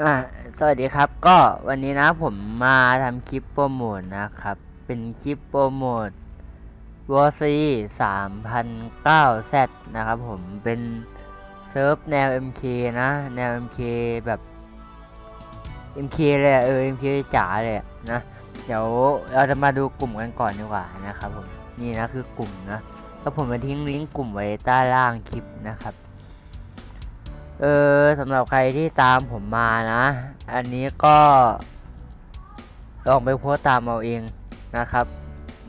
อ่าสวัสดีครับก็วันนี้นะผมมาทำคลิปโปรโมทนะครับ เป็นคลิปโปรโมทวอซี3009 Z นเก้นะครับผมเป็นเซิร์ฟแนว MK นะแนว MK แบบ MK เลยอะเออ MK จ๋าเลยนะ เดี๋ยวเราจะมาดูกลุ่มกันก่อนดีกว่านะครับผมนี่นะคือกลุ่มนะแล้วผมจะทิ้งลิงก์กลุ่มไว้ใต้ล่างคลิปนะครับ เออสำหรับใครที่ตามผมมานะ อันนี้ก็ ลองไปโพสต์ตามเอาเองนะครับ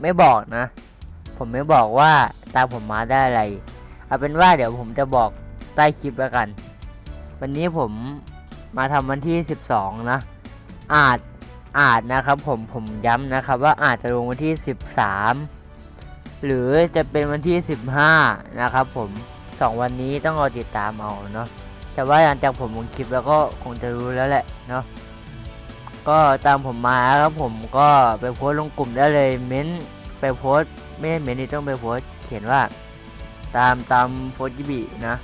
ไม่บอกนะ ผมไม่บอกว่าตามผมมาได้อะไร เอาเป็นว่าเดี๋ยวผมจะบอกใต้คลิปแล้วกัน วันนี้ผมมาทำวันที่ 12 นะ อาจอาจนะครับผมผมย้ำนะครับว่าอาจจะลงวันที่ 13 หรือจะเป็นวันที่ 15 นะครับผมสองวันนี้ต้องรอติดตามเอาเนาะ แต่ว่าหลังจากผมลงคลิปแล้วก็คงจะรู้แล้วแหละเนาะก็ตามผมมาครับผมก็ไปโพสลงกลุ่มได้เลยเม้นไปโพสไม่ได้เม้นนี่ต้องไปโพสเขียนว่า ตามตามโฟจิบินะ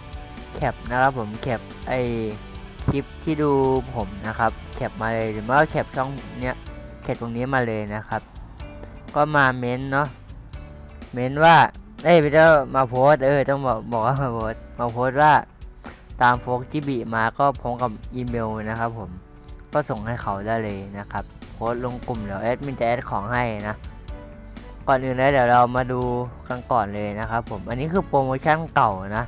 แคปนะครับผมแคปไอคลิปที่ดูผมนะครับแคปมาเลยหรือว่าแคปช่องเนี้ยแคปตรงนี้มาเลยนะครับ ก็มาเม้นเนาะเม้นว่าเอ้ยไม่ต้อมาโพสเออต้องบอกบอกว่ามาโพสมาโพสว่า ตามโฟกจิบิมาก็พร้อมกับอีเมลนะครับผมก็ส่งให้เขาได้เลยนะครับโพสลงกลุ่มเดี๋ยวแอดมินจะแอดของให้นะก่อนอื่นแล้วเดี๋ยวเรามาดูกันก่อนเลยนะครับผมอันนี้คือโปรโมชั่นเก่านะ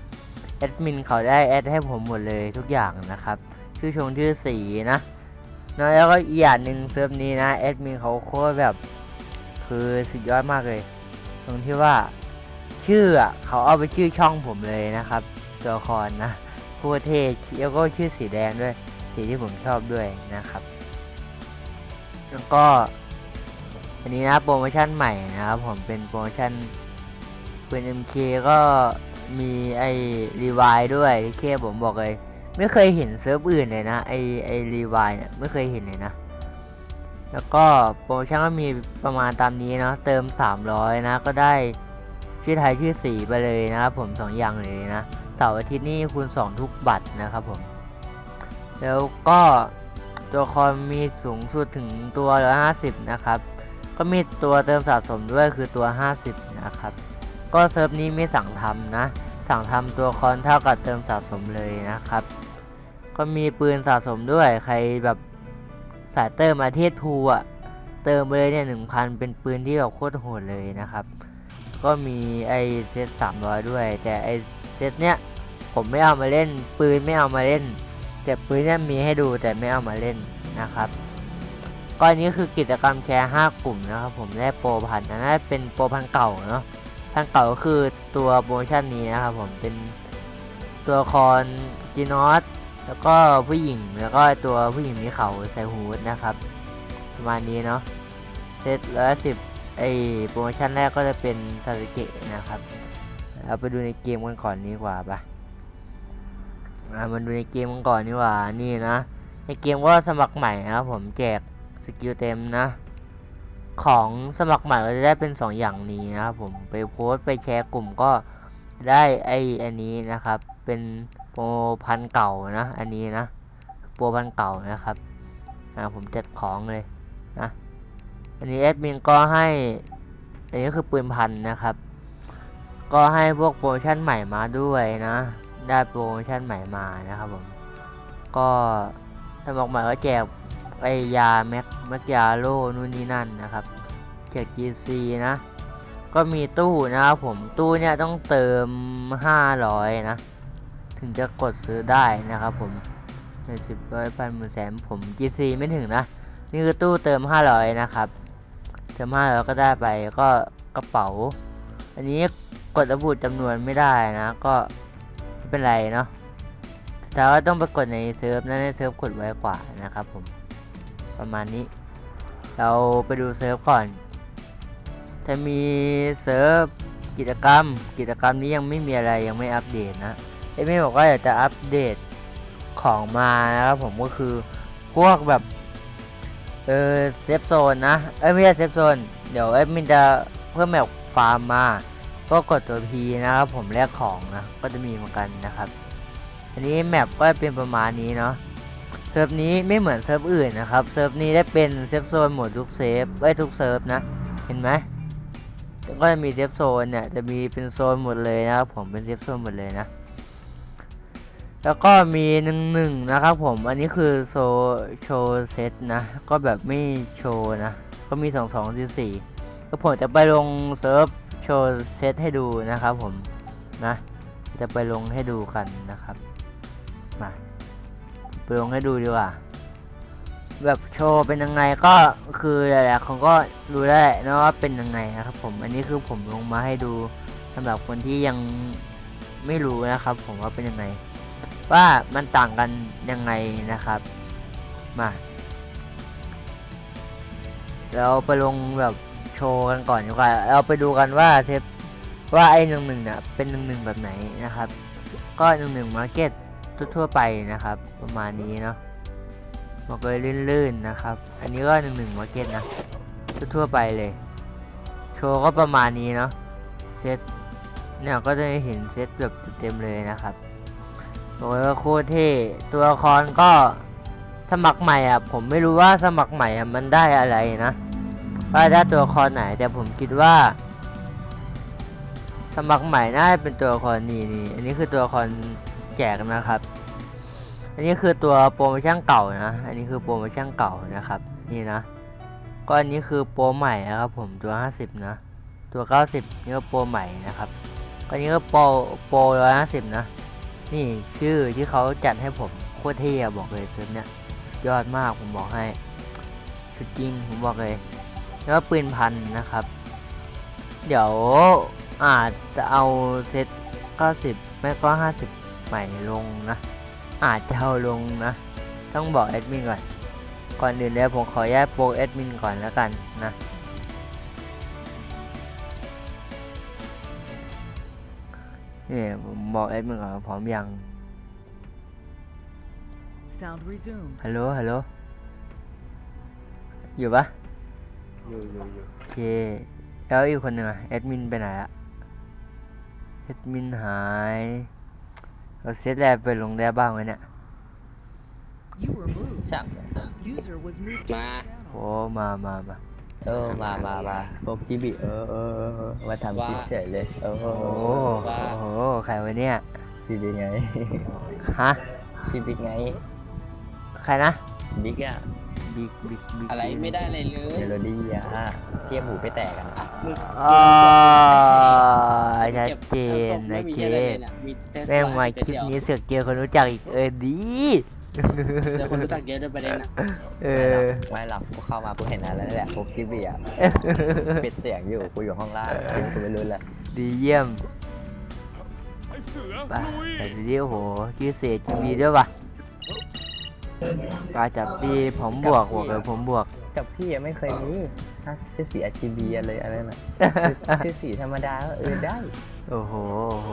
แอดมินเขาได้แอดให้ผมหมดเลยทุกอย่างนะครับชื่อชงชื่อสีนะแล้วก็อีกอย่างหนึ่งเซิร์ฟนี้นะแอดมินเขาโคตรแบบคือสุดยอดมากเลย ตรงที่ว่าชื่อเขาเอาไปชื่อช่องผมเลยนะครับ ตัวละครนะ คตรเท่แล้วก็ชื่อสีแดงด้วย สีที่ผมชอบด้วยนะครับ แล้วก็อันนี้นะโปรโมชั่นใหม่นะครับผมเป็นโปรโมชั่นปืน MK ก็มีไอ้รีวายด้วยที่เคผมบอกเลย ไม่เคยเห็นเซิร์ฟอื่นเลยนะไอไอรีวายเนี่ยไม่เคยเห็นเลยนะ แล้วก็โปรโมชั่นก็มีประมาณตามนี้เนาะเติม 300 นะก็ได้ชื่อไทยชื่อสีไปเลยนะครับผมสองอย่างเลยนะ เสาร์อาทิตย์นี่คูณ 2 ทุกบัตรนะครับผม แล้วก็ตัวคอมมีสูงสุดถึงตัว150 นะครับ ก็มีตัวเติมสะสมด้วยคือตัว 50 นะครับ ก็เซิร์ฟนี้ไม่สั่งทำนะ สั่งทำตัวคอนเท่ากับเติมสะสมเลยนะครับ ก็มีปืนสะสมด้วยใครแบบสายเติมอาเทศภูอะเติมไปเลยเนี่ยหนึ่งพันเป็นปืนที่แบบโคตรโหดเลยนะครับ ก็มีไอเซต300ด้วย แต่ไอ เซตเนี้ยผมไม่เอามาเล่น ปืนไม่เอามาเล่น แต่ปืนเนี่ยมีให้ดูแต่ไม่เอามาเล่นนะครับก็อันนี้คือกิจกรรมแชร์ 5 กลุ่มนะครับผมได้โปรพันนะน่าจะเป็นโปรพันเก่าเนาะพันเก่าก็คือตัวโปรโมชั่นนี้นะครับผมเป็นตัวละครจีนอสแล้วก็ผู้หญิงแล้วก็ตัวผู้หญิงมีเขาใส่ฮูดนะครับประมาณนี้เนาะเซตร้อยสิบไอโปรโมชั่นแรกก็จะเป็นซาสึเกะนะครับ เอาไปดูในเกมกันก่อนดีกว่าปะอ่ามาดูในเกมกันก่อนดีกว่า นี่นะ ในเกมก็สมัครใหม่นะครับผมแจกสกิลเต็มนะ ของสมัครใหม่ก็จะได้เป็น 2 อย่างนี้นะครับผม ไปโพสต์ไปแชร์กลุ่มก็ได้ไออันนี้นะครับ เป็นโปรพันเก่านะ อันนี้นะ โปรพันเก่านะครับอ่าผมจัดของเลยนะ อันนี้แอดมินก็ให้ อันนี้คือปืนพันนะครับ ก็ให้พวกโปรโมชั่นใหม่มาด้วยนะ ได้โปรโมชั่นใหม่มานะครับผม ก็สมัครใหม่ก็แจกไอยาแม็กแม็กยาโลนู่นนี่นั่นนะครับแจก GC นะ ก็มีตู้นะครับผมตู้เนี่ยต้องเติม 500 นะ ถึงจะกดซื้อได้นะครับผมในสิบร้อยพันหมื่นแสนผม GC ไม่ถึงนะ นี่คือตู้เติม 500 นะครับ เติม 500 ก็ได้ไปก็กระเป๋า อันนี้ กดระบุจำนวนไม่ได้นะก็ไม่เป็นไรเนาะแต่ว่าต้องไปกดในเซิร์ฟนะในเซิร์ฟกดไว้กว่านะครับผมประมาณนี้ เราไปดูเซิร์ฟก่อน จะมีเซิร์ฟกิจกรรม กิจกรรมนี้ยังไม่มีอะไรยังไม่อัปเดตนะเอมี่บอกว่าอยากจะอัปเดตของมานะครับผมก็คือพวกแบบเออเซฟโซนนะเอ้ยไม่ใช่เซฟโซนเดี๋ยวเอ้มินจะเพิ่มแบบฟาร์มมา ก็กดตัว P นะครับผมแลกของนะก็จะมีเหมือนกันนะครับ อันนี้แมปก็เป็นประมาณนี้เนาะเซิร์ฟนี้ไม่เหมือนเซิร์ฟอื่นนะครับเซิร์ฟนี้ได้เป็นเซฟโซนหมดทุกเซฟไว้ทุกเซิร์ฟนะเห็นไหมก็จะมีเซฟโซนเนี่ยจะมีเป็นโซนหมดเลยนะครับผมเป็นเซฟโซนหมดเลยนะแล้วก็มีหนึ่งหนึ่งนะครับผมอันนี้คือโซโชว์เซตนะก็แบบไม่โชว์นะก็มีสองสองสี่สี่ก็ผมจะไปลงเซิร์ฟ โชว์เซตให้ดูนะครับผมนะจะไปลงให้ดูกันนะครับมาไปลงให้ดูดีกว่า แบบโชว์เป็นยังไงก็คือหลายๆคนก็รู้ได้นะว่าเป็นยังไงนะครับผมอันนี้คือผมลงมาให้ดูสำหรับคนที่ยังไม่รู้นะครับ ผมว่าเป็นยังไง ว่ามันต่างกันยังไงนะครับมาเราไปลงแบบ โชว์กันก่อนดีกว่าเราไปดูกันว่าเซฟว่าไอ้หนึ่งหนึ่งเนี่ยเป็นหนึ่งหนึ่งแบบไหนนะครับ ก็หนึ่งหนึ่งมาร์เก็ตทั่วๆไปนะครับ ประมาณนี้เนาะบอกเลยลื่นๆนะครับ อันนี้ก็หนึ่งหนึ่งมาร์เก็ตนะทั่วๆไปเลย โชว์ก็ประมาณนี้เนาะเซตเนี่ยก็จะเห็นเซตแบบเต็มๆเลยนะครับโอ้ยว่าโคตรเท่ตัวละครก็สมัครใหม่อะผมไม่รู้ว่าสมัครใหม่อะมันได้อะไรนะ ว่าได้ตัวละครไหน แต่ผมคิดว่าสมัครใหม่น่าจะเป็นตัวละครนี่นี่อันนี้คือตัวละครแจกนะครับ อันนี้คือตัวโปรโมชั่นเก่านะ อันนี้คือโปรโมชั่นเก่านะครับ นี่นะ ก็อันนี้คือโปรใหม่นะครับ ผมตัว 50 นะ ตัว 90นี่ก็โปรใหม่นะครับก็อันนี้ก็โปรโปร150นะ นี่ชื่อที่เขาจัดให้ผมโคตรเท่บอกเลยเซิร์ฟเนี่ยยอดมากผมบอกให้สุดจริงผมบอกเลย แล้วก็ปืนพันนะครับ เดี๋ยวอาจจะเอาเซต90 ไม่ก็ 50 ใหม่ลงนะ อาจจะเอาลงนะ ต้องบอกแอดมินก่อน ก่อนอื่นเลยผมขอแยกโปรแอดมินก่อนแล้วกันนะนี่ผมบอกแอดมินก่อนว่าพร้อมยัง Sound resumed. ฮัลโหล ฮัลโหล อยู่ปะ อยู่อยู่อยู่โอเค แล้วอีกคนหนึ่งอะแอดมินไปไหนอะแอดมินหาย เราเซตแลบไปลงได้บ้างไหมเนี่ย You were moved. ช่าง User was moved to มา your channel. โอ้มามามาเออมามามาพวกจิบิเออเออเออเออมาทำคลิปเฉยเลยเออโอ้โหโอ้โห ใครวะเนี่ยจิบิไง ฮะจิบิไงใครนะบิ๊กอะ บิ๊กบิ๊กบิ๊กอะไรไม่ได้เลยเลเมยโลดี้อะเทียบหมูไปแตกกันอะมึงอ๋อชัดเจนไม่โอมีเคอะไรเลยน่ะมีแค่แม่งมาคลิปนี้เสือกเจอคนรู้จักอีกเออดีเดี๋ยวคนรู้จักเยอะด้วยประเด็นอะเออไม่หรอกกูเข้ามากูเห็นอะไรแล้วแหละพวกจิบิอะปิดเสียงอยู่กูอยู่ห้องล่างกูไม่รู้แหละดีเยี่ยมไปแต่ทีนี้โอ้โหชื่อเสียจีบีด้วยปะ ปลาจับดีผมบวกบวกเลยผมบวก กับพี่ยังไม่เคยมีฮะชื่อสี RGB อะไรอะไรน่ะชื่อสีธรรมดาก็เออได้โอ้โหโอ้โห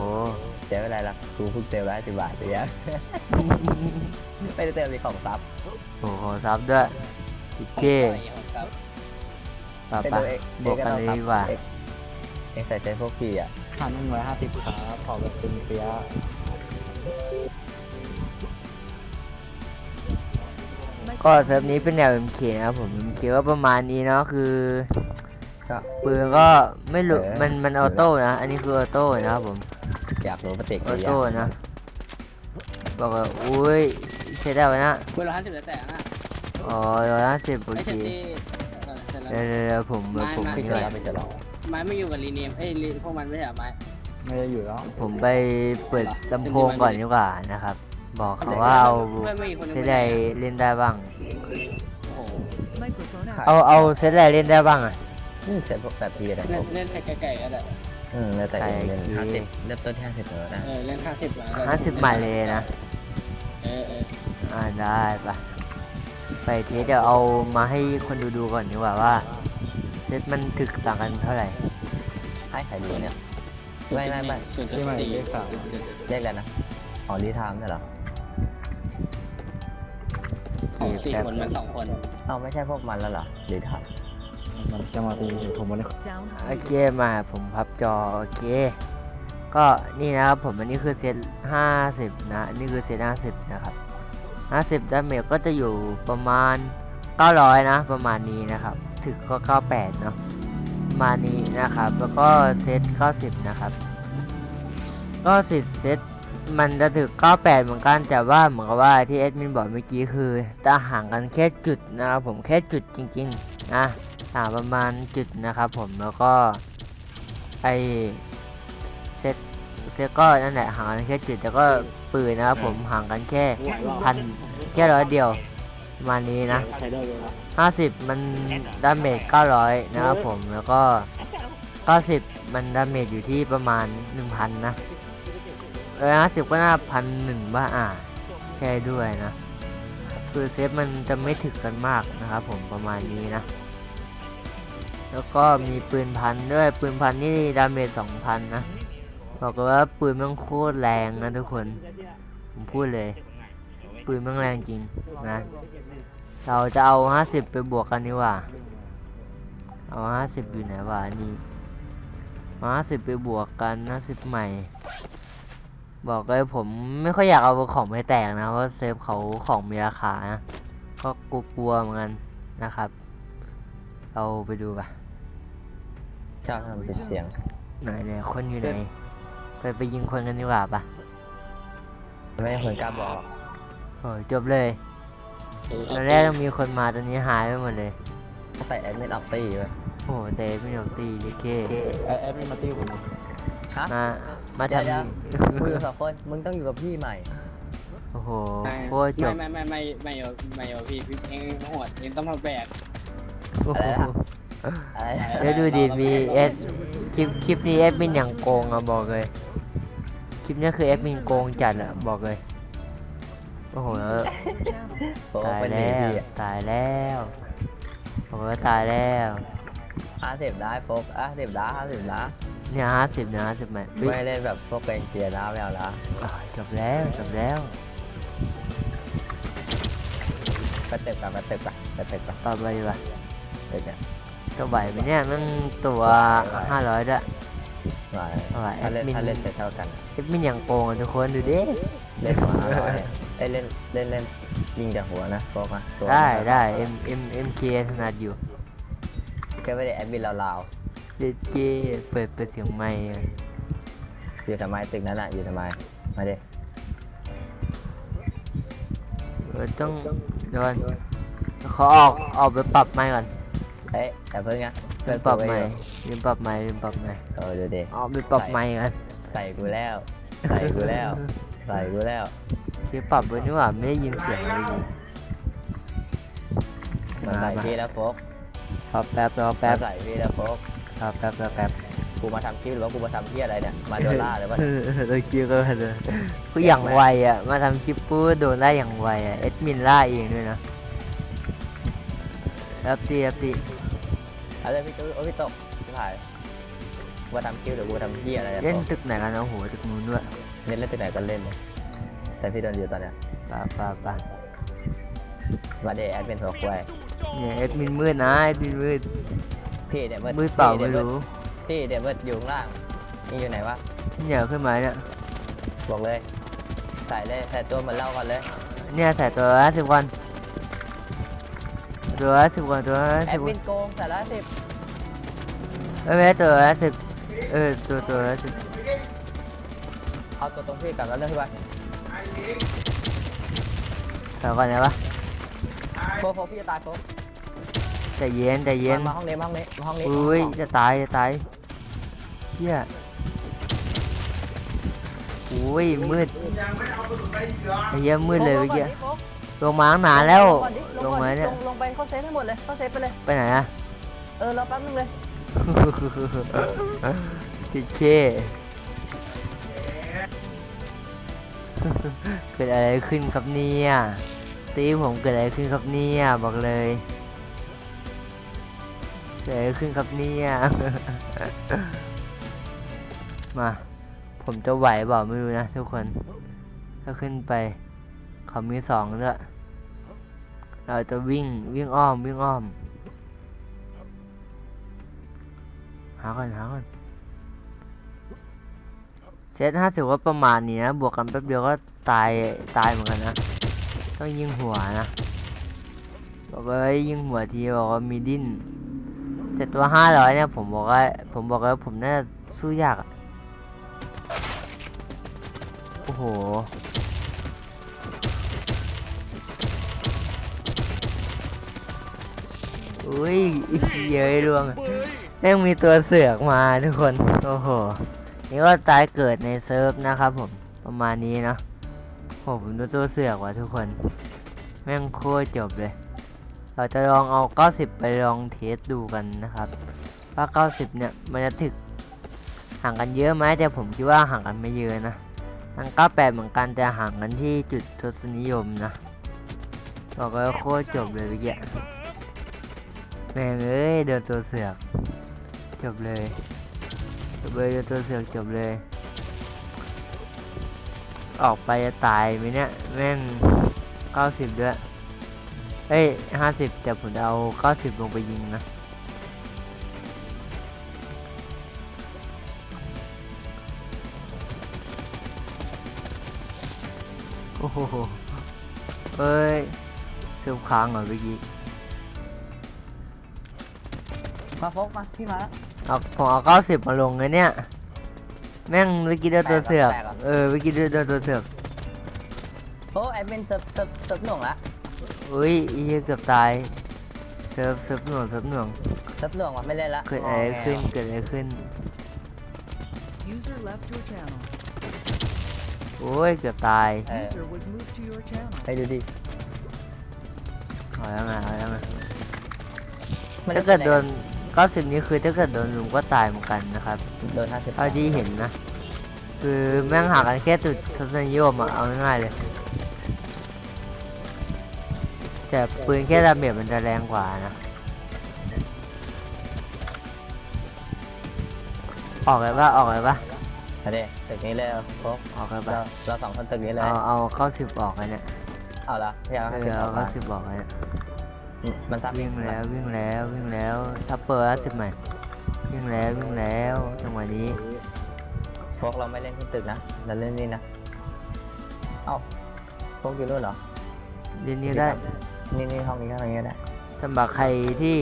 เสียเวลาละกูเพิ่งเติมร้อยสิบบาทไปยังไม่ได้เติมในของซับโอ้โหซับด้วยโอเคปะไปปะดูเอ็กบวกกันเลยดีกว่าเอ็กเอ็กใส่ใจพวกพี่อะพันหนึ่งร้อยห้าสิบครับขอแบบเป็นเปียะ ก็เซิร์ฟนี้เป็นแนว MK นะครับผม MK ก็ประมาณนี้เนาะคือก็ ปืนก็ไม่รู้เออ มันมันออโต้นะอันนี้คือออโต้นะครับผมอยากรู้ปฏิอกิอริยาโต้นะบอกว่าอุ้ยใช้ได้ไหมนะเวลาห้าสิบแล้วแต่นะอ๋อร้อยห้าสิบโอไม่เคใช่ที่เออเสร็จแล้วเดี๋ยวเดี๋ยวเดี๋ยวผมผมไม่นี่ไม่ก่อนเคยรับไปจะลองไม้ไม่อยู่กับรีเนมเอ้ยรีพวกมันไม่ใช่เหรอไม้ไม่ได้อยู่แล้วผมไปเปิดลำโพงก่อนดีกว่านะครับ บอกเขาว่าเอาเพื่อนไม่กี่คนเซตใดเล่นได้บ้างโอ้โห Microphone out. เอาเอาเซตใดเล่นได้บ้างอะนี่เสร็จพวกแบบพี่อะไรเล่ผนมเล่นใช้ไก่ๆก็ได้อืมแล้วแต่ไก่เล่นขี้ห้าสิบเริ่มต้นที่ห้าสิบแล้วนะเออเล่นห้าสิบมาห้าสิบใหม่เลยนะเออเอออ่าได้ปะไปเทสเดี๋ยวเอามาให้คนดูดูก่อนดีกว่าว่าเซตมันถึกต่างกันเท่าไหร่ให้ใครดูเนี่ยไม่ไม่ไม่ส่วนจุดที่ใหม่สี่เลขสามเลขอะไรนะอ๋อรีไทม์ใช่เหรอ ของสี่คนมันสองคนเอาไม่ใช่พวกมันแล้วเหรอรีไทม์มันจะมาตีผมไม่ได้ Sound โอ muted. เคมาผมพับจอโอเค ก็นี่นะครับผมอันนี้คือเซต50นะอันนี้คือเซต50นะครับห้าสิบดาเมจก็จะอยู่ประมาณเก้าร้อยนะ ประมาณนี้นะครับ ถึงก็เก้าแปดเนาะประมาณนี้นะครับ แล้วก็เซตเก้าสิบนะครับ ก็สิทธิ์เซต มันจะถึง98 เหมือนกันแต่ว่าเหมือนกับว่าที่แอดมินบอกเมื่อกี้คือจะห่างกันแค่จุดนะครับผมแค่จุดจริงๆนะห่างประมาณจุดนะครับผมแล้วก็ไอเซตเซตก็นั่นแหละห่างกันแค่จุดแล้วก็ปืนนะครับผมห่างกันแค่พันแค่ร้อยเดียวประมาณนี้นะ ใช้ได้เลยนะ50 มันดาเมจ900 นะครับผมแล้วก็ 90 มันดาเมจอยู่ที่ประมาณ 1,000 นะ เออ50ก็น่าพันหนึ่งบ้าอ่าแค่ด้วยนะ คือเซฟมันจะไม่ถึกกันมากนะครับผมประมาณนี้นะ แล้วก็มีปืนพันด้วยปืนพันนี่ดาเมจ2,000นนะบอกเลยว่าปืนมันโคตรแรงนะทุกคน ผมพูดเลย ปืนมันแรงจริงนะ เราจะเอา50ไปบวกกันดีกว่า เอา50อยู่ไหนวะอันนี่เอา50ไปบวกกัน50ใหม่ บอกเลยผมไม่ค่อยอยากเอาของไปแตกนะ เพราะเซฟเขาของมีราคานะก็กลัวๆเหมือนกันนะครับเราไปดูปะชอบทำเป็นเสียงไหนไหนคนอยู่ไหน ไปไปยิงคนกันดีกว่าปะไม่ให้คนกล้าบอกโอ้ยจบเลยตอนแรกมีคนมาตอนนี้หายไปหมดเลยใส่แอดมินอัพตี้ไว้โอ้โหเตะไม่ยอมตีเจ๊เก้แอดแอดมินมาตี้ผมนะฮะ มามาเดี๋ยวทำมึงสองคนมึงต้องอยู่กับพี่ใหม่ โอ้โหโคตรจบไม่ไม่ไม่ไม่ไม่ไม่ไม่พี่พี่เองโหดเองต้องมาแบก โอ้โหอะไรนะแล้วดูดิมีเอสคลิปคลิปนี้เอดมินอย่างโกงอะบอกเลยคลิปนี้คือเอดมินโกงจัดอะบอกเลยโอ้โหแล้ว User joined your channel. โอ้ตายเป็นดีแล้วพี่ตายแล้วโอ้โหตายแล้วห้าสิบได้โฟกห้าสิบได้ห้าสิบได้ เนี่ยห้าสิบเนี่ยห้าสิบไหมอุ๊ยไม่เล่นแบบพวกเป็นเกียร์นะไม่เอาละอะจบแล้วจบแล้วกระเต็บกับกระเต็บกับกระเต็บกับต่อไปดีกว่าเด็กเนี่ยตัวไหวไหมเนี่ยมันตัวห้าร้อยด้วยหลายเอาไว้ถ้าเล่นแอดมินถ้าเล่นจะเท่ากันเอดมินอย่างโกงอะทุกคนดูดิ เล่นมาร้อยไอ้ยเล่นเล่นเล่นยิงจากหัวนะโฟกนะตัวได้ได้ M M M K ถนัดอยู่แค่ไม่ได้แอดมินลาว เจเจเปิดเปิดเสียงไมค์อะๆอยู่ทำไมตึกนั้นอะอยู่ทำไมมาดิเออต้องเดินเขาออกออกไปปรับไมค์ก่อนเอ้ยแต่เพิ่งนะลืมปรับไมค์ลืมปรับไมค์ลืมปรับไมค์เออดูดิออกไปปรับไมค์ก่อนใส่กูแล้ว ใส่กูแล้ว ใส่กูแล้วเชี่ยปรับไว้นี่หว่าไม่ได้ยินเสียงเลยดิมันใส่พี่แล้วโฟกรอแป๊บรอมัแป๊บนใส่พี่แล้วโฟก รอแป๊บรอแป๊บกูมาทำคลิปหรือว่ากูมาทำเพี้ยอะไรเนี่ย มาโดนล่าหรือว่าเออเราคิดก็เลยกูอย่างไวอะ มาทำคลิปปุ๊บโดนไล่อย่างไวอะเอ็ดมินล่าเองด้วยนะแป๊บตีแป๊บตีอะไรพี่ตู้โอ้พี่ตกพี่ถ่ายกูมาทำคลิปหรือกูมาทำเพี้ยอะไรเนี่ยเล่นโฟกตึกไหนกันนะโอ้โหตึกนู้นด้วยเล่นเล่นที่ไหนก็เล่นเลยแต่พี่โดนอยู่ตอนเนี้ยป่าป่าป่ามาเดแอดเป็นหัวควายเนี่ยเอ็ดมินมืดนะเอ็ดมินมืด พี่เดี๋ยวมืดเปล่าพี่ไม่เดี๋ยวรู้พี่เดี๋ยวเบิร์ดอยู่ข้างล่างนี่อยู่ไหนวะเนี่ยขึ้นมาเนี่ยบอกเลย ใส่เลยใส่ตัวเหมือนเล่าก่อนเลยเนี่ยใส่ตัวละสิบวันตัวละสิบวันตัวละแอสิดบวัมินนโกงใส่ละสิบเอ้ยไม่ใช่ตัวละสิบเออตัวตัวละสิบเอาตัวตรงพี่กลับแล้วเรื่องที่ว่าถอยก่อนนะปะโฟกโฟกพี่จะตายโฟก ใจเย็นใจเย็นมามาห้องนี้มาห้องนี้มาห้องนี้อุ้ยห้องจะตายจะตายเฮียอุ้ยมืดไอ้เหี้ยมืดเลยเมื่อกี้โฟกลงมาตั้งนานแล้วก่อนดิลงมาเนี่ยลงลงไปเข้าเซฟให้หมดเลยเข้าเซฟไปเลยไปไหนอะเออรอแป๊บนึงเลยจิเคเกิดอะไรขึ้นครับเนี่ยตีผมเกิดอะไรขึ้นครับเนี่ยบอกเลย เกิดอะขึ้นครับเนี่ยมา ผมจะไหวเปล่าไม่รู้นะทุกคน ถ้าขึ้นไปเขามีสองด้วยเราจะวิ่งวิ่งอ้อมวิ่งอ้อม หาก่อนหาก่อนเซตห้าสิบว่าประมาณนี้นะ บวกกันแป๊บเดียวก็ตายตายเหมือนกันนะตต้องยิงหัวนะ บอกว่ายิงหัวทีบอกว่ามีดิ้น แต่ตัวห้าร้อยเนี่ยผมบอกว่าผมบอกว่าผมน่าจะสู้ยากอะโอ้โห อุ้ยเย้ยรวงแม่งมีตัวเสือกมาทุกคน โอ้โห นี่ก็ตายเกิดในเซิร์ฟนะครับผม ประมาณนี้เนอะโหผมดูตัวเสือกว่ะทุกคน แม่งโคตรจบเลย เราจะลองเอา 90 ไปลองเทสดูกันนะครับ ว่า 90 เนี่ย มันจะถึกห่างกันเยอะไหมแต่ผมคิดว่าห่างกันไม่เยอะนะทั้ง98 เหมือนกันแต่ห่างกันที่จุดทศนิยมนะบอกเลยโคตรจบเลยเมื่อกี้แม่งเอ้ยเดินตัวเสือก จบเลยจบเลยเดินตัวเสือกจบเลย ออกไปจะตายไหมเนี่ยแม่ง 90 ด้วย เอ้ยห้าสิบแต่ผมจะเอาเก้าสิบลงไปยิงนะ โอ้โหเอ้ยเซิร์ฟค้างเหรอเมื่อกี้มาโฟกมาพี่มาแล้วเอาผมเอาเก้าสิบมาลงเลยเนี่ย แม่งเมื่อกี้โดนตัวเสือกแปลกเหรอเออเมื่อกี้โดนตัวเสือก โอ้แอดมินเซิร์ฟเซิร์ฟเซิร์ฟหน่วงละ อุ้ยอีเหี้ยเกือบตายเซิร์ฟเซิร์ฟหน่วงเซิร์ฟหน่วงเซิร์ฟหน่วงว่ะไม่เล่นละเกิดอะไรขึ้นเกิดอะไรขึ้น User left your channel. โอ้ยเกือบตาย เออ User was moved to your channel. ไปดูดิเอาแล้วไงเอาแล้วไงมันถ้าเกิดโดนก็สิบนี้คือถ้าเกิดโดนลุมก็ตายเหมือนกันนะครับโดนห้าสิบเท่าที่เห็นนะ คือแม่งหากันแค่จุดทศนิยมอะเอาง่ายๆเลย แต่ปืนแค่ดาเมจมันจะแรงกว่านะ ออกเลยปะออกเลยปะเอาดิตึกนี้เลยโฟกออกเลยเราปะเราสองคนตึกนี้เลยเอาเอาเข้าสิบออกเลยเนี่ยเอาละพี่เอาเอให้อสิบเอาออกเข้ามาสิบออกเลยเนี่ยอืมมันซับวิ่งแล้ววิ่งแล้ววิ่งแล้วซัปเปอร์สิบใหม่วิ่งแล้ววิ่งแล้วจังหวะนี้พวกเราไม่เล่นที่ตึกนะเราเล่นนี่นะเอ้าพวกอยู่นู่นเหรอ เรียนนี้ได้ นี่นี่ห้องนี้ห้องนี้ก็ได้สำหรับใครที่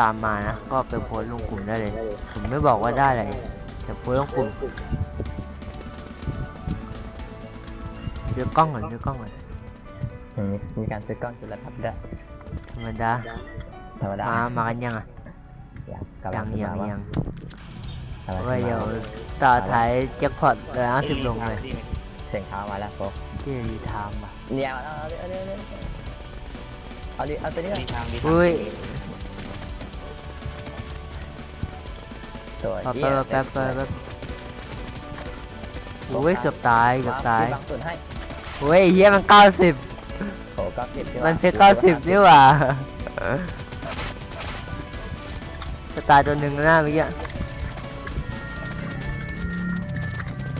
ตามมานะ ก็ไปโพสต์ลงกลุ่มได้เลย ผมไม่บอกว่าได้อะไรแต่โพสต์ลงกลุ่มซื้อกล้องก่อนซื้อกล้องก่อนอืมมีการซื้อกล้องจุลทรรศน์ด้วยธรรมดาธรรมดามามากันยังอะยังกำยัลังงยังขึ้นมายังกำลังไว้ขึ้นเดี๋ยวมาต่อท้ายแจ็คพอตเลยเอาสิบลงเลยเสียงเท้ามาแล้วโฟกที่รีไทม์อะเนี่ยเอาเอาเอาเอา เอาดิเอาตัวนี้ก่อนอุ้ยตัวแป๊บเหี้ยแป๊บแป๊บแป๊บอุ้ยเกือบตายเกือบตายบางส่วนให้อุ้ยเฮียมันเก้าสิบโอ้เก้าสิบมันเซ็ตเก้าสิบนี่หว่าจะตายตัวหนึ่งแล้วนะเมื่อกี้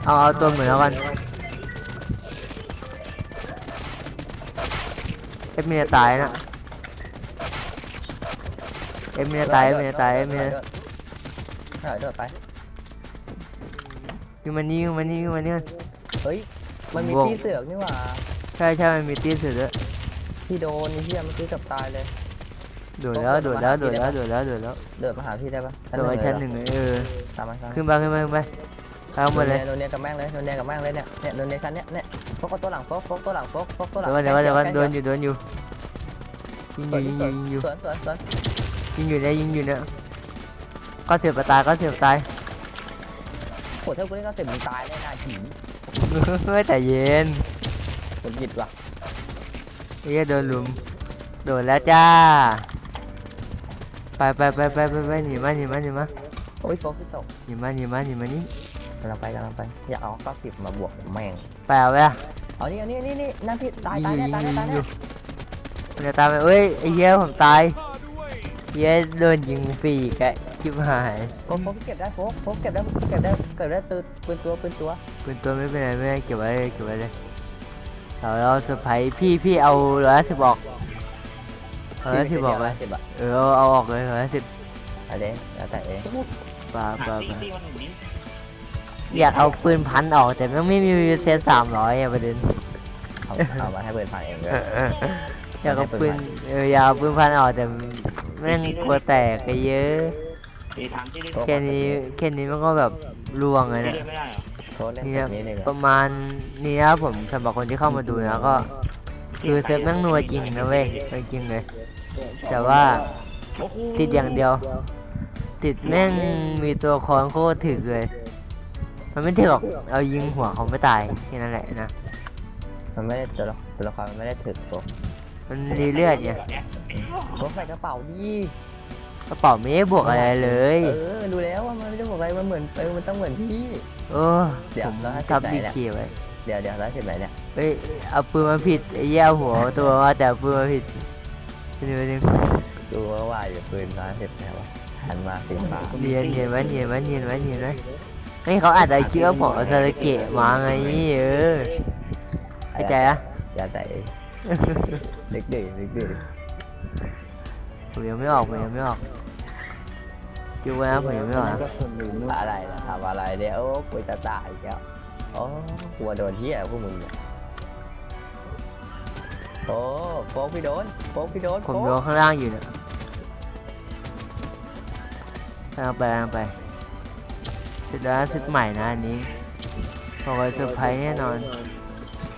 เอาเอาตัวเหมือนแล้วกันเอฟมีจะตายนะ เอฟมีจะตายเอฟมีจะตายเอฟมีจะถอยโดดไป อยู่มันนี่อยู่มันนี่อยู่มันนี่ เฮ้ย มันมีวงที่เสือกนี่หว่า ใช่ใช่มันมีตีสุดด้วยที่โดนนี่เฮียเมื่อกี้เกับตายเลย โดดแล้วโดดแล้วโดดแล้วโดดแล้วโดดแล้วเดินมาหาพี่ได้ปะโดดไปชั้นหนึ่งเออตามมาตามขึ้นไปขึ้นไปขึ้นไปเอาหมดเลยโดนเนี่ยกับแม่งเลยโดนเนี่ยกับแม่งเลยเนี่ยเนี่ยโดนเนี่ยชั้นเนี่ยเนี่ยโฟกเอาตัวหลังโฟกโฟกตัวหลังโฟกโฟกตัวหลังเดี๋ยวก่อนเดี๋ยวก่อนเดี๋ยวก่อนแกโดล้นงอยู่โดนอยู่ยิงอสวนยู่ยิงอยู่ยิงอยู่สวนสวนสวน ยิงอยู่เนี่ยยิงอยู่เนี่ยก็เสียบตายก็เสียบตายโหถ้ากูเล่นก็เสร็จมึงตายเลยนะหินเฮ้ยแต่เย็นผมหยิดว่ะเฮ้ยโดนลุมโดนแล้วจ้า ไปไปไปไปไปไปหนีมาหนีมาหนีมาโอ้ยโฟกที่ตกหนีมาหนีมาหนีมานี่กำลังไปกำลังไป อยากเอาเก้าสิบมาบวกแม่งไปเอาไปอะเอานี่เอานี่นี่นี่นั่นพี่ตายยิงตายอยู่แน่ยิตางอแน่ตายแน่ยู่มันจะตามไปเอ้ยไอ้เหี้ยผมตาย เหี้ยโดนยิงฟรีแกะชิบหายโฟกโฟกเก็บได้โฟกโฟกเก็บได้เก็บได้เก็บได้ตืนปืนตัวปืนตัวเป็นตัวไม่เป็นไรไม่เป็นไรเก็บไว้เลยเก็บไว้เลยเราเราเซอร์ไพรส์พี่พี่เอาร้อยสิบออกร้อยสิบออกเลยสิบอะเออเอาเอาออกเลยร้อยสิบเอาเด้แล้วแต่เองปาปาปาอยากเอาปืนพันออกแต่มันไม่มีเซตสามร้อยอะประเด็นเอาเอามาให้เปิดผ่านเองเลยอยากเอาปืนเอออยากเอาปืนพันออกแต่ แม่งกลัวแตกไปเยอะแค่นี้แค่นี้มันก็แบบลวงเลยนะโทษเล่นนี่แบนะบนี้เลยประมาณนี้นะครับผมสำหรับคนที่เข้ามาดูนะก็ คือเซฟแม่งนัวจริงนะเว้ยจริงๆเลย แต่ว่าติดอย่างเดียว ติดแม่งมีตัวคอนโคตรถึกเลย มันไม่ถึกหรอกเอายิงหัวเขาไม่ตายแค่นั้นแหละนะมันไม่ได้ตัวละตัวละครมันไม่ได้ถึกโฟกมันรีเลือดไง โฟกใส่กระเป๋าดิกระเป๋าไม่ได้บวกอะไรเลย เออดูแล้วว่ามันไม่ได้บอกอะไรมันเหมือนเออมันต้องเหมือนพี่โอ้เดี๋ยวผมแล้วให้ทับติดีดไหนเนี่ยเคีไว้เดี๋ยวเดี๋ยวร้อยสิบไหนเนี่ยเฮ้ยเอาปืนมาผิดไอ้เหี้ยเอาหัวตัวมาแต่เอาปืนมาผิดนี่ไปนึงดูว่าว่าอยู่ปืนร้อยสิบไหนวะหันมาสีฟ้าเนียนเนียนไว้เนียนไว้เนียนไว้เนียนไว้เฮ้ยเขาอาจจะคิดว่าผมเอาซาสเกะมาไงเออเข้าใจอะอย่าแต่เด็กดื้อเด็กดื้อ ผมยังไม่ออกผมยังไม่ออกคิดไว้นะผมยังไม่ออกนะอะไรนะทำอะไรเนี่ยโอ้กูจะตายอีกแล้วโอ้กลัวโดนเหี้ยพวกมึงเนี่ยโอ้โฟกพี่โดนโฟกพี่โดนผมโฟโยกนข้างล่างอยู่เนี่ยกำลังไปกำลังไปเสร็จแล้วเซตใหม่นะอันนี้บอกว่าเซอร์ไพรส์แน่นอน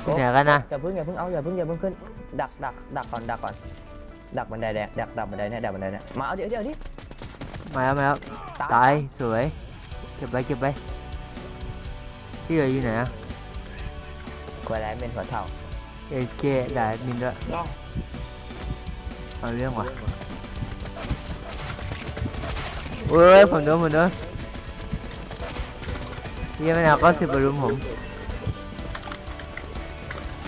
ที่ไหนกันนะอย่าเพิ่งอย่าเพิ่งเอาอย่าเพิ่งอย่าเพิ่งขึ้นดักดักดักก่อนดักก่อน ดักบันไดแดงดักดักบันไดเนี่ยดักบันไดเนี่ยมาเอาเดี๋ยวเดี๋ยวดิมาแล้วมาแล้วตายสวยเก็บไปเก็บไปที่เหลืออยู่ไหนอะกลัวแล้วเป็นหัวเท่าเอเจได้มินด้วยเอาเรื่องว่ะเว้ยผมโดนผมโดนเยี่ยมนะก็สิบรุมผม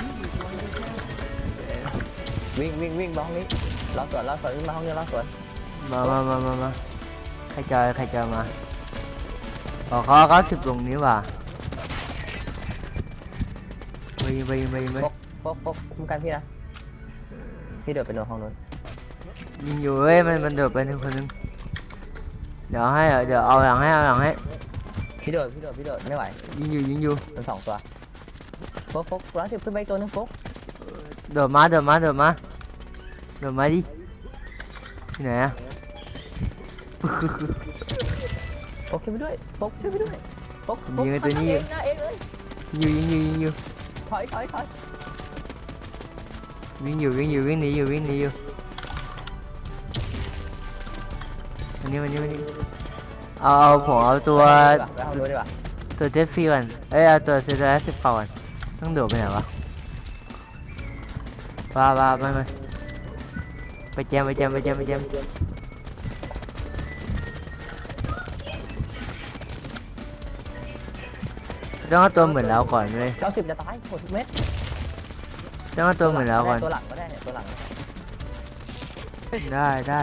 User joined your channel. วิ่งวิ่งวิ่งบ้องนี้ รอสวนรอสวนวิ่งมาห้องเดียวรอสวนมามามามามาใครจอยใครจอยมาบอกเขาเขาสิบตรงนี้ว่ะไปยิงไปยิงไปยิงไปโฟกโฟกคุ้มกันพี่นะพี่โดดไปโดนห้องนู้นยิงอยู่เว้ยมันมันโดดไปหนึ่งคนหนึงเดี๋ยวให้เดี๋ยวเอาหลังให้เอาหลังให้พี่โดดพี่โดดพี่โดดไม่ไหวยิงอยู่ยิงอยู่มันสองตัวโฟกโฟกร้อยสิบขึ้นไปอีกตัวนึงโฟกโดดมาโดดมาโดดมา โดดมาดิที่ไหนอะโฟกขึ้นไปด้วยโฟกขึ้นไปด้วยโฟกผมยิงไอ้ตัวนี้อยู่เองนะเองเลยยิงอยู่ยิงอยู่ยิงอยู่ถอยถอยถอยวิ่งอยู่วิ่งอยู่วิ่งหนีอยู่วิ่งหนีอยู่วันนี้วันนี้วันนี้เอาเอาผมเอาตัวไปห้องนู้นดีกว่าตัวเจ็ตฟรีก่อนเอ้ยเอาตัวเซตแลสิบก่อนต้องโดดไปไหนวะว้าว้าไม่ไม่ ไปแจมไปแจมไปแจมไปแจมต้องเอาตัวเหมือนเราก่อนเลยเก้าสิบจะตายหมดทุกเม็ดต้องเอาตัวเหมือนเราก่อน ตัวหลังก็ได้เนี่ยตัวหลังได้ได้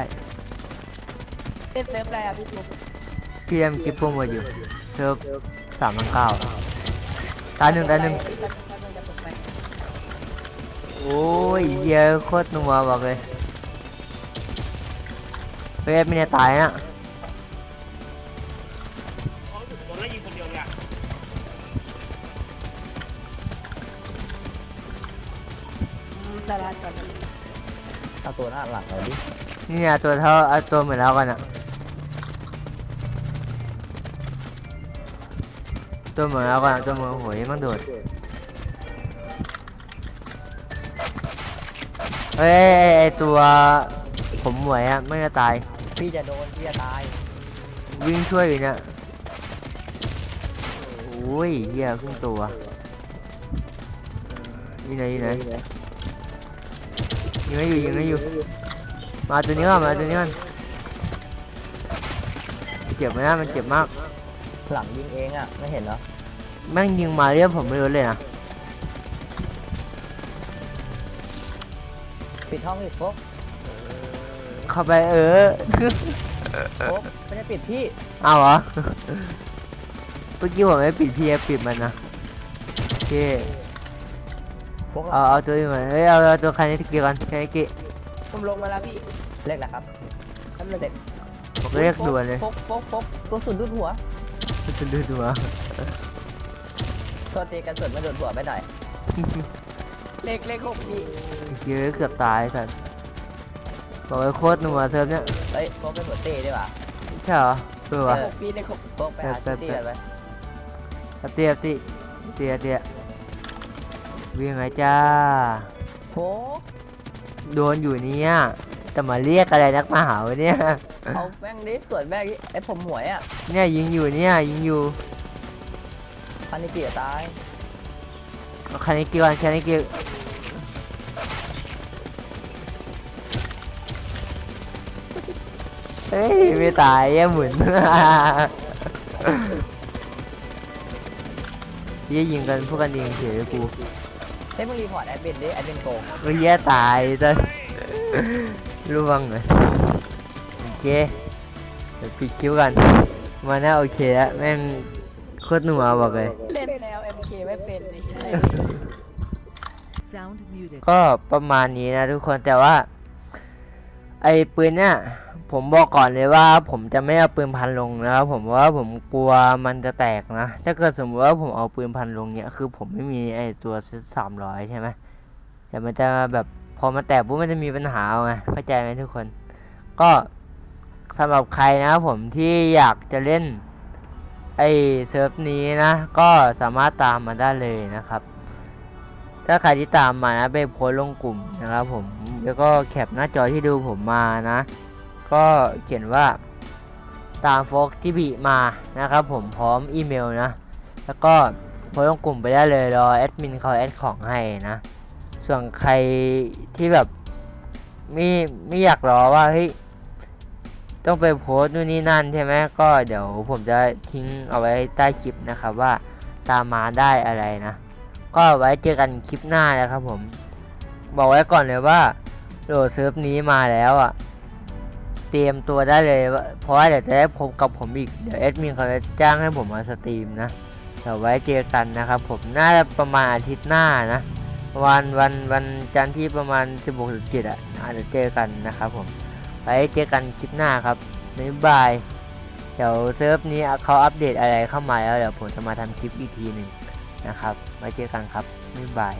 เล่นเซิร์ฟอะไรอะพี่ปุ๊พี่ยังคิดโปรโมทอยู่เซิร์ฟสามพันเก้าตาหนึ่งตาหนึ่งโอ้ยเหี้ยอะโคตรนัวบอกเลย เฮ้ยไม่ได้ตายนะเอาตัวหน้าหลังเลยดินี่เนี่ยตัวเท่าเอาตัวเหมือนเรากันอะตัวเหมือนเรากันอะตัวเหมือนโหยมันโดดเฮ้ยไอ้ไอ้ตัวผมหมวยอะไม่จะตาย พี่จะโดนพี่จะตายวิ่งช่วยอยู่เนี่ยโอ้ยเหี้ยครึ่งตัวอยู่ไหนอยู่ไหนยิงไม่อยู่ยิงไม่อยู่ มาตัวนี้ก่อนมาตัวนี้ก่อนเจ็บไหมนะมันเจ็บมากหลังยิงเองอะไม่เห็นเหรอแม่งยิงมาเรียกผมไม่รู้เลยนะปิดห้องอีกโฟก เข้าไปเออโฟกไม่ได้ปิดพี่เอาเหรอเมื่อกี้ผมไม่ปิดพี่ปิดมันนะโอเคโฟกเอาเอาตัวอื่นก่อนเฮ้ยเอาเอาตัวคันนี้กี่ก่อนคันนี้กี่ผมลงมาแล้วพี่เลขอะไรครับทำเลขผมเรียกด่วนเลยโฟกโฟกโฟกตัวสุดดูดหัวจะดูดูอะตัวตีกันสุดมาโดนหัวไปหน่อย เลขเลขหกพี่ เยอะเกือบตายสัตว์ บอกเลยโคตรหนัวเซิร์ฟเนี่ยเฮ้ยโฟกไปหัวเต้ดีกว่าใช่เหรอเออวะหกพี่เลขหกโฟกไปหาแป๊ซิบตี้แป๊บกันไปเตี้ยเตี้ยเตี้ยเตี้ยวิ่งไงจ้า โฟกโดนอยู่เนี่ยแต่มาเรียกอะไรนักมาหาวะเนี่ย เอาแม่งดิสวนแม่งดิไอ้ผมหวยอะเนี่ยยิงอยู่เนี่ยยิงอยู่พันนิกิจะตายเอาคันนี้กี่วันคันนี้กี่ ฮ้ยไม่ตายแย่หมุนยี่ยิงกันพวกกันเองเฉยๆกูเฮ้ยมึงรีพอร์ตแอดมินดิแอดมินโกงก็แย่ตายจ้ะระวังหน่อยโอเคเดี๋ยวปิดคิวกันมาน่าโอเคแล้วแม่งโคตรหนัวบอกเลย เล่นแนว MK ไม่เป็นเลย Sound muted. ก็ประมาณนี้นะทุกคนแต่ว่า ไอ้ปืนเนี่ย ผมบอกก่อนเลยว่าผมจะไม่เอาปืนพันลงนะครับผมว่าผมกลัวมันจะแตกนะ ถ้าเกิดสมมติว่าผมเอาปืนพันลงเนี่ยคือผมไม่มีไอ้ตัวเซตสามร้อยใช่ไหมแต่มันจะแบบพอมันแตกปุ๊บมันจะมีปัญหาไงเข้าใจไหมทุกคน ก็สำหรับใครนะผมที่อยากจะเล่นไอ้เซิร์ฟนี้นะ ก็สามารถตามมาได้เลยนะครับ ถ้าใครที่ตามมานะไปโพสลงกลุ่มนะครับผมแล้วก็แคปหน้าจอที่ดูผมมานะ ก็เขียนว่าตามโฟกที่บีมานะครับผมพร้อมอีเมลนะ แล้วก็โพสต์ลงกลุ่มไปได้เลยรอแอดมินเขาแอดของให้นะ ส่วนใครที่แบบไม่ไม่อยากรอว่าเฮ้ยต้องไปโพสต์นู่นนี่นั่นใช่ไหมก็เดี๋ยวผมจะทิ้งเอาไว้ใต้คลิปนะครับว่าตามมาได้อะไรนะ ก็ไว้เจอกันคลิปหน้านะครับผม บอกไว้ก่อนเลยว่าโหลดเซิร์ฟนี้มาแล้วอะ ตรียมตัวได้เลย เพราะว่าเดี๋ยวจะได้พบกับผมอีก เดี๋ยวแอดมินเขาจะจ้างให้ผมมาสตรีมนะเดี๋ยวไว้เจอกันนะครับ ผมน่าจะประมาณอาทิตย์หน้านะ วันวันวันจันทร์ที่ประมาณ 16 17อะอาจจะเจอกันนะครับผม ไว้เจอกันคลิปหน้าครับบ๊ายบาย เดี๋ยวเซิร์ฟนี้เขาอัปเดตอะไรเข้ามาแล้วเดี๋ยวผมจะมาทำคลิปอีกทีหนึ่งนะครับ ไว้เจอกันครับบ๊ายบาย